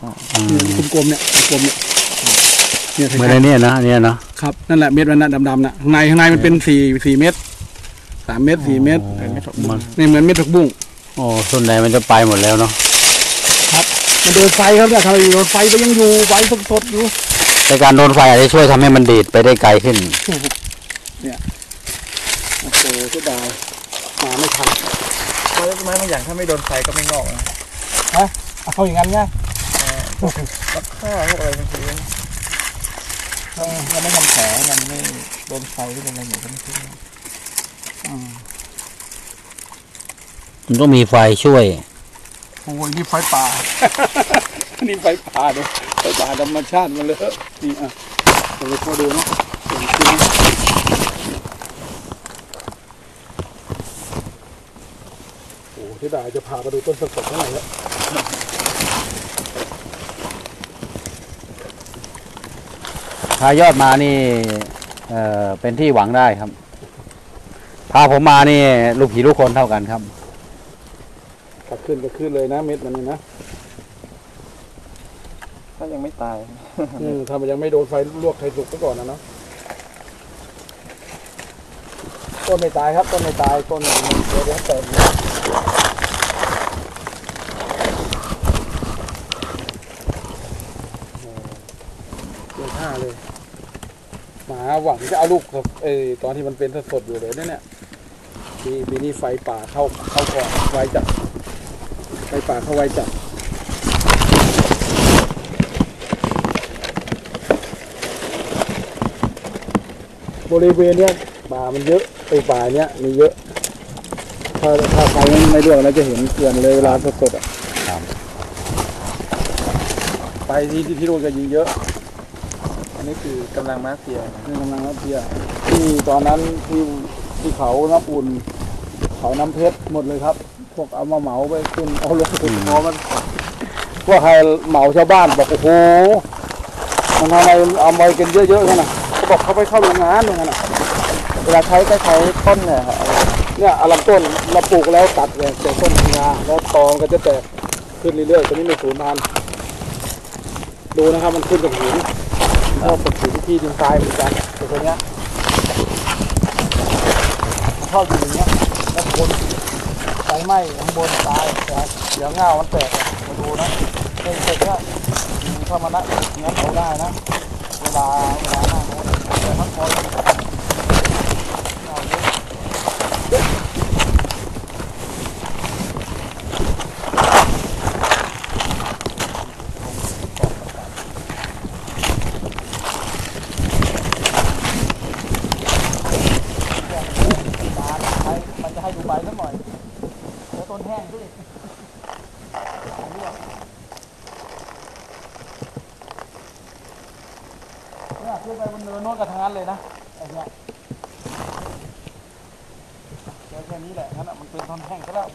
เนี่ยกลมๆเนี่ยกลมๆเนี่ยเนี่ยเหมือนในเนี่ยนะเนี่ยนะครับนั่นแหละเม็ดมันน่ะดำๆน่ะข้างในข้างในมันเป็นสี่สี่เม็ดสามเม็ดสี่เม็ดมันนี่เหมือนเม็ดผักบุ้งโอ้ส่วนใหญ่มันจะไปหมดแล้วเนาะมันโดนไฟครับเนี่ยทำไมโดนไฟก็ยังอยู่ไฟสดๆอยู่แต่การโดนไฟอาจจะช่วยทำให้มันดีดไปได้ไกลขึ้นโอ้โหเสียดายมาไม่ทันเพราะไม้บางอย่างถ้าไม่โดนไฟก็ไม่งอกนะเอาเขาอย่างนั้นไง รักข้าพวกอะไรบางทีมันเออยังไม่ทำแผลมันไม่โดนไฟหรือโดนอะไรอยู่ก็ไม่ขึ้นอืมมันต้องมีไฟช่วยโอ้ยนี่ไฟป่า นี่ไฟป่าเด้อไฟป่าธรรมชาติมาเลยนี่อะเดี๋ยวมาดูเนาะเห็นจริงโอ้ที่ดายจะพาไปดูต้นสดๆเท่าไหร่แล้ว ถ้ายอดมานี่เอ่อเป็นที่หวังได้ครับ พาผมมานี่ลูกผีลูกคนเท่ากันครับถ้าขึ้นก็ขึ้นเลยนะเม็ดมันนี่นะถ้ายังไม่ตายอืมถ้ามันยังไม่โดนไฟลวกไฟสุกซะก่อนนะเนาะต้นไม่ตายครับต้นไม่ตายต้นเดี๋ยวเดี๋ยวแตกนะโอ้โหเกินห้าเลย หมาหวังจะเอาลูกเอ้ยตอนที่มันเป็นสดๆอยู่เลยเนี่ยเนี่ยปีปีนี้ไฟป่าเข้าเข้าก่อนไวจัดไฟป่าเข้าไวจัดบริเวณเนี้ยป่ามันเยอะไอป่าเนี้ยมีเยอะ ถ้าถ้าใครไม่เรื่องเราจะเห็นเกลื่อนเลยเวลาสดๆอะไปที่ที่ที่โน่นก็ยิงเยอะ อันนี้คือกำลังมาเฟียนี่กำลังรับเบียที่ตอนนั้นที่ที่เขาน้ำอุ่น เขาน้ำเพชรหมดเลยครับ พวกเอามาเหมาไปขึ้นเอาลงขึ้นพอมันพวกใครเหมาชาวบ้านบอกโอ้โหมันทำไมเอามากันเยอะๆขนาดเขาบอกเขาไปเข้าโรงงานอย่างนั้นน่ะเวลาใช้ก็ใช้ต้นเนี่ยครับเนี่ยเอาลำต้นเราปลูกแล้วตัดเลยแต่ต้นงาแล้วตองก็จะแตกขึ้นเรื่อยๆตอนนี้ไม่สูญพันธุ์ดูนะครับมันขึ้นกับหิน ชอบกับหินที่ดินทรายเหมือนกันแต่ตัวเนี้ยชอบอยู่อย่างเงี้ยแล้วบนไฟไหม้ข้างบนตายแต่เดี๋ยวเงามันแตกมาดูนะเด็กเด็กเนี่ยเข้ามานะงั้นเอาได้นะเวลาเวลาหน้าเน้นแต่ทั้งคนเอาเยอะ ตาใช้มันจะให้ดูใบสักหน่อยเดี๋ยวต้นแห้งด้วย เนี่ยขึ้นไปบนเนินโน้นกับทางนั้นเลยนะไอ้เนี่ยแค่นี้แหละนั่นอะมันเป็นท่อนแห้งซะแล้ว